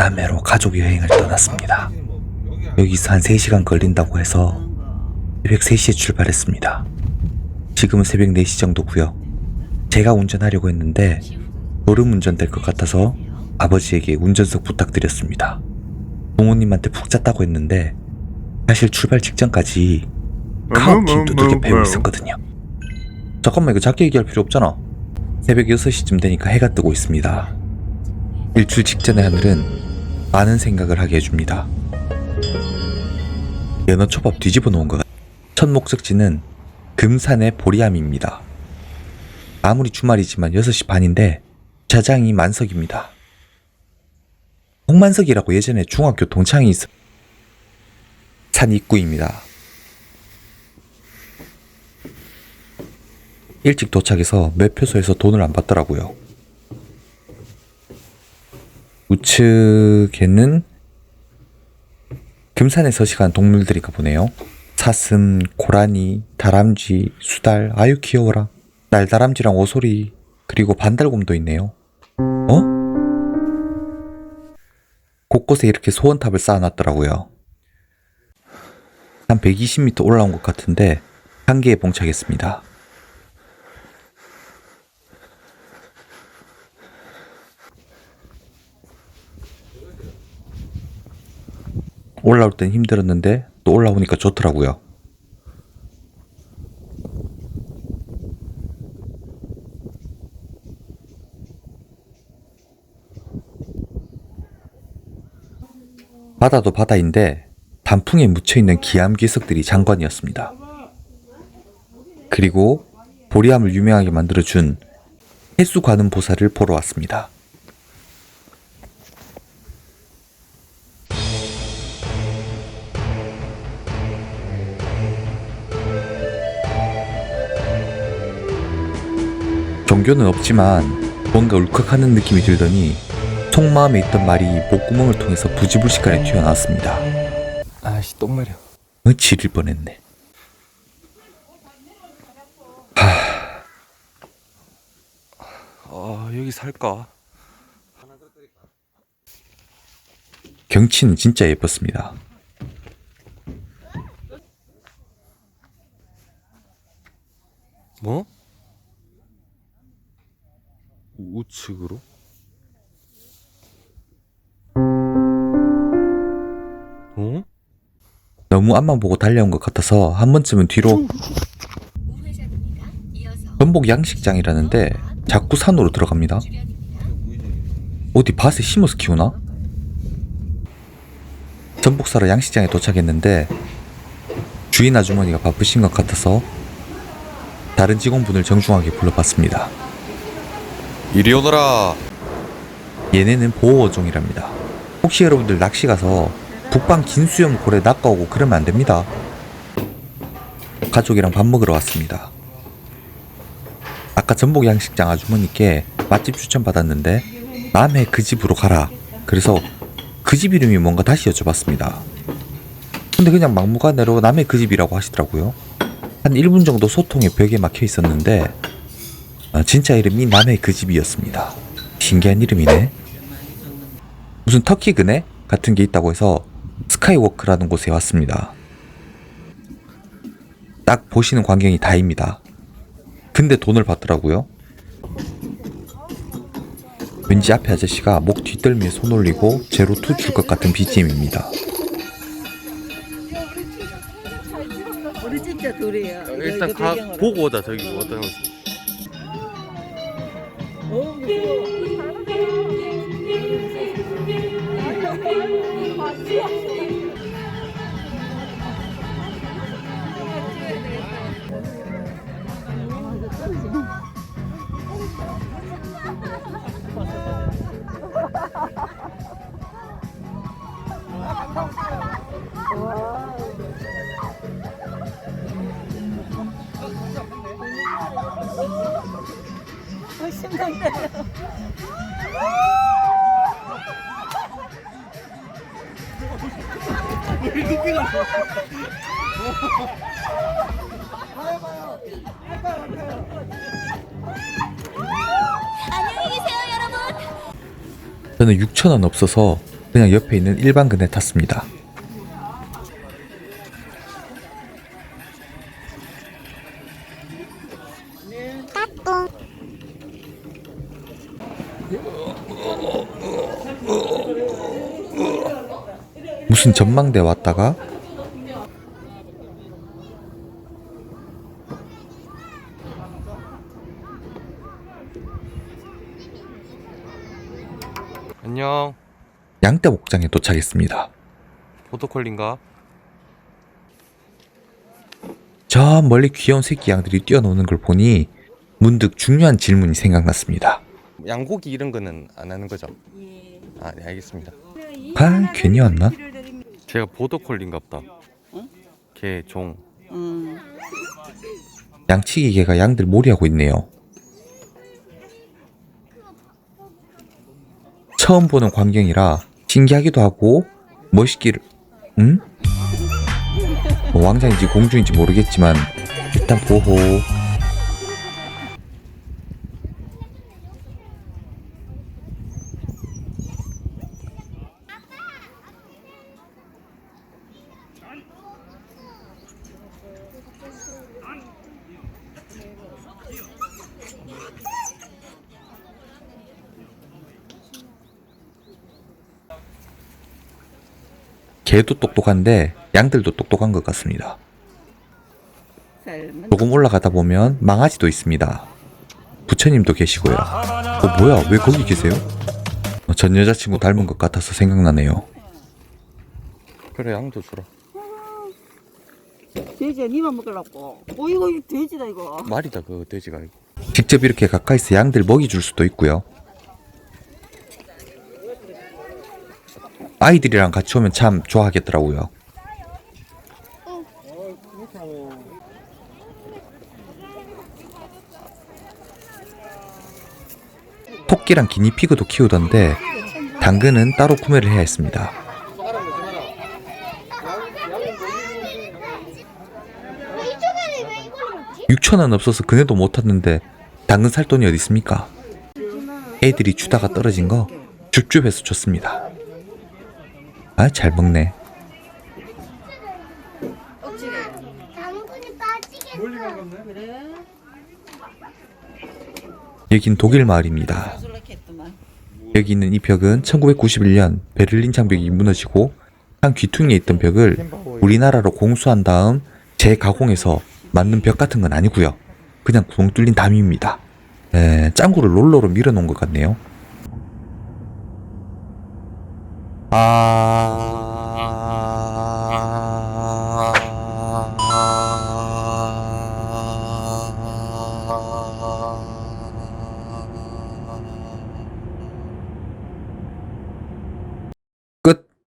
남해로 가족 여행을 떠났습니다. 여기서 한 3시간 걸린다고 해서 새벽 3시에 출발했습니다. 지금은 새벽 4시 정도고요. 제가 운전하려고 했는데 졸음 운전될 것 같아서 아버지에게 운전석 부탁드렸습니다. 부모님한테 푹 잤다고 했는데 사실 출발 직전까지 카우키 두들겨 패고 있었거든요. 잠깐만 이거 작게 얘기할 필요 없잖아. 새벽 6시쯤 되니까 해가 뜨고 있습니다. 일출 직전의 하늘은 많은 생각을 하게 해줍니다. 연어 초밥 뒤집어 놓은 것 같... 첫 목적지는 금산의 보리암입니다. 아무리 주말이지만 6시 반인데 자장이 만석입니다. 홍만석이라고 예전에 중학교 동창이 있어 산 입구입니다. 일찍 도착해서 매표소에서 돈을 안 받더라고요. 우측에는 금산에 서식한 동물들이가 보네요. 사슴, 고라니, 다람쥐, 수달, 아유 귀여워라. 날다람쥐랑 오소리, 그리고 반달곰도 있네요. 어? 곳곳에 이렇게 소원탑을 쌓아놨더라고요. 한 120m 올라온 것 같은데 한계에 봉착했습니다. 올라올 땐 힘들었는데 또 올라오니까 좋더라고요. 바다도 바다인데 단풍에 묻혀있는 기암괴석들이 장관이었습니다. 그리고 보리암을 유명하게 만들어준 해수 관음 보살을 보러 왔습니다. 종교는 없지만 뭔가 울컥하는 느낌이 들더니 속마음에 있던 말이 목구멍을 통해서 부지불식간에 튀어나왔습니다. 아씨 똥 마려. 어, 지릴 뻔했네. 아 여기 살까? 경치는 진짜 예뻤습니다. 뭐? 우측으로? 어? 너무 앞만 보고 달려온 것 같아서 한 번쯤은 뒤로 전복 양식장이라는데 자꾸 산으로 들어갑니다. 어디 밭에 심어서 키우나? 전복 사러 양식장에 도착했는데 주인 아주머니가 바쁘신 것 같아서 다른 직원분을 정중하게 불러봤습니다. 이리 오너라. 얘네는 보호어종이랍니다. 혹시 여러분들 낚시 가서 북방 긴수염 고래 낚아오고 그러면 안 됩니다. 가족이랑 밥 먹으러 왔습니다. 아까 전복 양식장 아주머니께 맛집 추천 받았는데 남해 그 집으로 가라. 그래서 그 집 이름이 뭔가 다시 여쭤봤습니다. 근데 그냥 막무가내로 남해 그 집이라고 하시더라고요. 한 1분 정도 소통에 벽에 막혀 있었는데 아, 진짜 이름이 남해 그 집이었습니다. 신기한 이름이네. 무슨 터키 그네 같은 게 있다고 해서 스카이워크라는 곳에 왔습니다. 딱 보시는 광경이 다입니다. 근데 돈을 받더라고요. 왠지 앞에 아저씨가 목 뒷덜미에 손 올리고 제로 투 줄 것 같은 BGM입니다. 우리 진짜 둘이야. 이거- 일단 가. 보고 오자 저기 뭐 어떤 거. 어, 무서워. 저는 6천 원 없어서 그냥 옆에 있는 일반 그네 탔습니다. 무슨 전망대 왔다가 안녕. 양떼 목장에 도착했습니다. 포토콜린가? 저 멀리 귀여운 새끼 양들이 뛰어노는 걸 보니 문득 중요한 질문이 생각났습니다. 양고기 이런 거는 안 하는 거죠? 예. 아, 네, 알겠습니다. 아, 괜히 왔나? 제가 보더콜린갑다. 개, 종. 음. 양치기 개가 양들 몰이하고 있네요. 처음 보는 광경이라 신기하기도 하고 멋있기를 응? 뭐 왕자인지 공주인지 모르겠지만 일단 보호 개도 똑똑한데 양들도 똑똑한 것 같습니다. 조금 올라가다 보면 망아지도 있습니다. 부처님도 계시고요. 어 뭐야 왜 거기 계세요? 어, 전 여자친구 닮은 것 같아서 생각나네요. 그래, 양도 주라. 돼지야 니만 먹으려고. 어 이거 이거 돼지다 이거. 말이다, 그 돼지가. 아니고. 직접 이렇게 가까이서 양들 먹이 줄 수도 있고요. 아이들이랑 같이 오면 참 좋아하겠더라고요. 토끼랑 기니피그도 키우던데 당근은 따로 구매를 해야 했습니다. 6천원 없어서 그네도 못 탔는데 당근 살 돈이 어디 있습니까? 애들이 주다가 떨어진 거 줍줍해서 줬습니다. 아 잘 먹네. 여긴 독일 마을입니다. 여기 있는 이 벽은 1991년 베를린 장벽이 무너지고 한 귀퉁이에 있던 벽을 우리나라로 공수한 다음 재가공해서 만든 벽 같은 건 아니고요. 그냥 구멍 뚫린 담입니다. 에, 짱구를 롤러로 밀어놓은 것 같네요. 아...